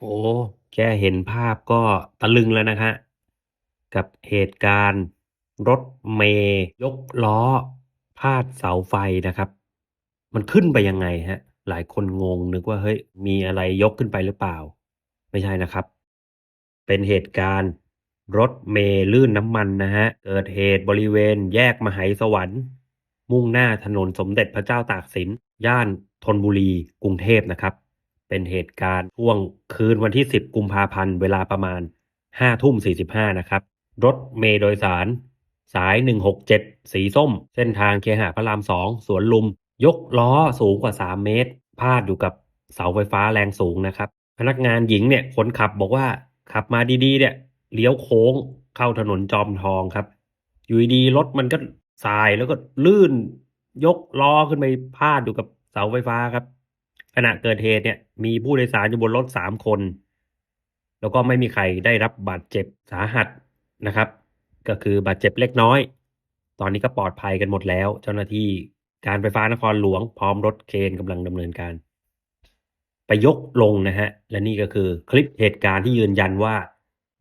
โอ้ แค่เห็นภาพก็ตะลึงแล้วนะครับ กับเหตุการณ์รถเมล์ยกล้อพาดเสาไฟนะครับ มันขึ้นไปยังไงครับหลายคนงงนึกว่าเฮ้ย มีอะไรยกขึ้นไปหรือเปล่า ไม่ใช่นะครับ เป็นเหตุการณ์รถเมล์ลื่นน้ำมันนะครับเกิดเหตุบริเวณแยกมหัยสวรรค์ มุ่งหน้าถนนสมเด็จพระเจ้าตากสิน ย่านธนบุรีกรุงเทพนะครับ เป็นเหตุการณ์ช่วงคืนวันที่ 10 กุมภาพันธ์ เวลาประมาณ5ทุ่ม45 นะครับ รถเมล์โดยสาร สาย 167 สีส้ม เส้นทางเคหะพระราม 2 สวนลุม ยกล้อสูงกว่า 3 เมตร พาดอยู่กับเสาไฟฟ้าแรงสูงนะครับ พนักงานหญิงเนี่ยคนขับบอกว่าขับมาดีๆเนี่ยเลี้ยวโค้งเข้าถนนจอมทองครับ อยู่ดีรถมันก็สายแล้วก็ลื่นยกล้อขึ้นไปพาดอยู่กับเสาไฟฟ้าครับ ขณะเกิดเหตุเนี่ยมีผู้โดยสารอยู่บนรถ3คน แล้วก็ไม่มีใครได้รับบาดเจ็บสาหัสนะครับ ก็คือบาดเจ็บเล็กน้อย ตอนนี้ก็ปลอดภัยกันหมดแล้ว เจ้าหน้าที่การไฟฟ้านครหลวงพร้อมรถเครนกำลังดำเนินการ ไปยกลงนะฮะ และนี่ก็คือคลิปเหตุการณ์ที่ยืนยันว่า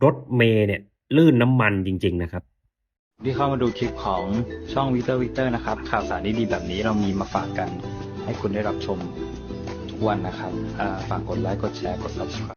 รถเมล์เนี่ยลื่นน้ำมันจริง ๆ นะครับที่เข้ามาดูคลิปของช่องวิเตอร์วิเตอร์นะครับ ข่าวสารดีๆแบบนี้เรามีมาฝากกันให้คุณได้รับชม วันนะครับฝากกดไลค์กดแชร์กด subscribe